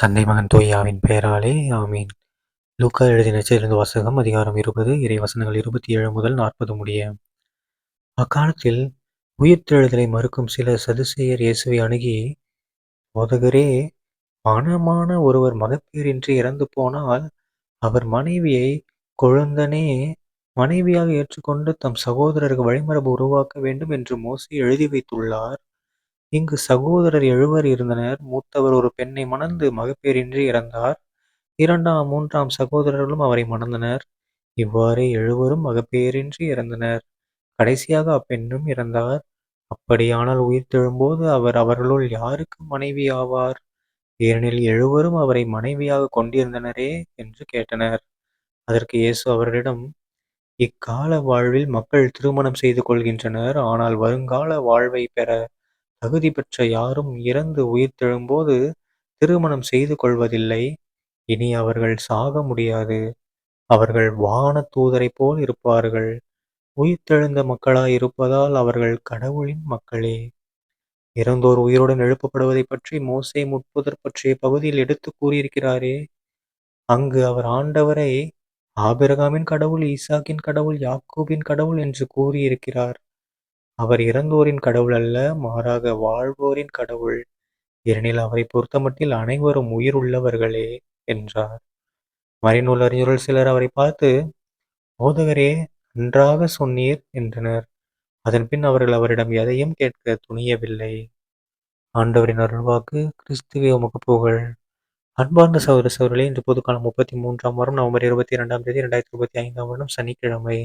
தந்தை மகன் தோய்யாவின் பெயராலே ஆமீன். லூக்கா எழுதிய சேர்ந்த வசகம் அதிகாரம் இருபது இறை வசனங்கள் இருபத்தி ஏழு முதல் நாற்பது முடிய. அக்காலத்தில் உயிர்த்தெழுதலை மறுக்கும் சில சதுசேயர் இயேசுவை அணுகி போதகரே மனமான ஒருவர் மகப்பேரின்றி இறந்து போனால் அவர் மனைவியை குழந்தனே மனைவியாக ஏற்றுக்கொண்டு தம் சகோதரருக்கு வழிமரபு உருவாக்க வேண்டும் என்று மோசி எழுதி வைத்துள்ளார். இங்கு சகோதரர் எழுவர் இருந்தனர். மூத்தவர் ஒரு பெண்ணை மணந்து மகப்பேறின்றி இறந்தார். இரண்டாம் மூன்றாம் சகோதரர்களும் அவரை மணந்தனர். இவ்வாறே எழுவரும் மகப்பேறின்றி இறந்தனர். கடைசியாக அப்பெண்ணும் இறந்தார். அப்படியானால் உயிர்த்தெழும்போது அவர் அவர்களுள் யாருக்கு மனைவி ஆவார் ஏனெனில் எழுவரும் அவரை மனைவியாக கொண்டிருந்தனரே என்று கேட்டனர். அதற்கு இயேசு அவர்களிடம் இக்கால வாழ்வில் மக்கள் திருமணம் செய்து கொள்கின்றனர் ஆனால் வருங்கால வாழ்வை பெற தகுதி பெற்ற யாரும் இறந்து உயிர்த்தெழும்போது திருமணம் செய்து கொள்வதில்லை. இனி அவர்கள் சாக முடியாது. அவர்கள் வான தூதரை போல் இருப்பார்கள். உயிர்த்தெழுந்த மக்களாய் இருப்பதால் அவர்கள் கடவுளின் மக்களே. இறந்தோர் உயிருடன் எழுப்பப்படுவதை பற்றி மோசை முட்புதர் பற்றிய பகுதியில் எடுத்து கூறியிருக்கிறாரே. அங்கு அவர் ஆண்டவரை ஆபிரகாமின் கடவுள் ஈசாக்கின் கடவுள் யாக்கூபின் கடவுள் என்று கூறியிருக்கிறார். அவர் இறந்தோரின் கடவுள் அல்ல மாறாக வாழ்வோரின் கடவுள். ஏனெனில் அவரை பொறுத்தமட்டில் அனைவரும் உயிர் உள்ளவர்களே என்றார். மறைநூல் அறிஞர்கள் சிலர் அவரை பார்த்து போதகரே நன்றாக சொன்னீர் என்றனர். அதன் பின் அவர்கள் அவரிடம் எதையும் கேட்க துணியவில்லை. ஆண்டவரின் அருள்வாக்கு கிறிஸ்துவே உமக்கு புகழ். அன்பார்ந்த சகோதர சகோதரர்களே இன்று பொதுக்காலம் முப்பத்தி மூன்றாம் வாரம் நவம்பர் இருபத்தி இரண்டாம் தேதி ரெண்டாயிரத்தி இருபத்தி ஐந்தாம் வருடம் சனிக்கிழமை.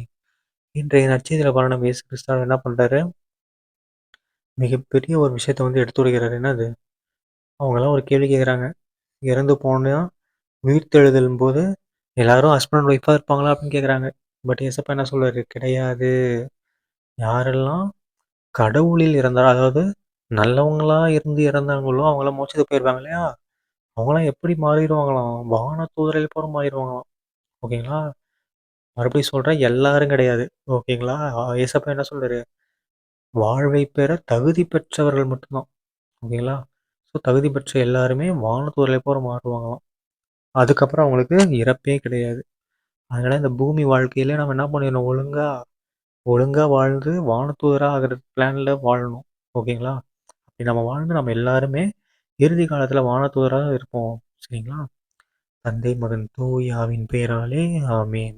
இன்றைய நட்சத்திர பலனம் இயேசு கிறிஸ்தாவ என்ன பண்ணுறாரு மிகப்பெரிய ஒரு விஷயத்த வந்து எடுத்து விடுகிறார் என்னது? அவங்கெல்லாம் ஒரு கேள்வி கேட்குறாங்க இறந்து போனா உயிர்த்தெழுதலும் போது எல்லாரும் ஹஸ்பண்ட் ஒய்ஃபாக இருப்பாங்களா அப்படின்னு கேட்குறாங்க பட் ஏசப்பா என்ன சொல்றாரு? கிடையாது. யாரெல்லாம் கடவுளில் இறந்தாரோ அதாவது நல்லவங்களா இருந்து இறந்தாங்களோ அவங்களாம் மோச்சத்து போயிருவாங்க இல்லையா? அவங்களாம் எப்படி மாறிடுவாங்களாம்? வான தூதரையில் போகிற மாறிடுவாங்களாம். ஓகேங்களா? மறுபடியும் சொல்கிறேன் எல்லாரும் கிடையாது. ஓகேங்களா? ஏசப்பா என்ன சொல்கிறாரு வாழ்வை பெற தகுதி பெற்றவர்கள் மட்டும்தான். ஓகேங்களா? ஸோ தகுதி பெற்ற எல்லாருமே வானத்தூரில் போகிற மாறுவாங்களாம். அதுக்கப்புறம் அவங்களுக்கு இறப்பே கிடையாது. அதனால் இந்த பூமி வாழ்க்கையில் நம்ம என்ன பண்ணிடணும்? ஒழுங்காக ஒழுங்காக வாழ்ந்து வானத்தூதராக ஆகிற பிளானில் வாழணும். ஓகேங்களா? அப்படி நம்ம வாழ்ந்து நம்ம எல்லாருமே இறுதி காலத்தில் வானத்தூதராக இருப்போம். சரிங்களா? தந்தை மகன் தூயாவின் பெயராலே ஆமேன்.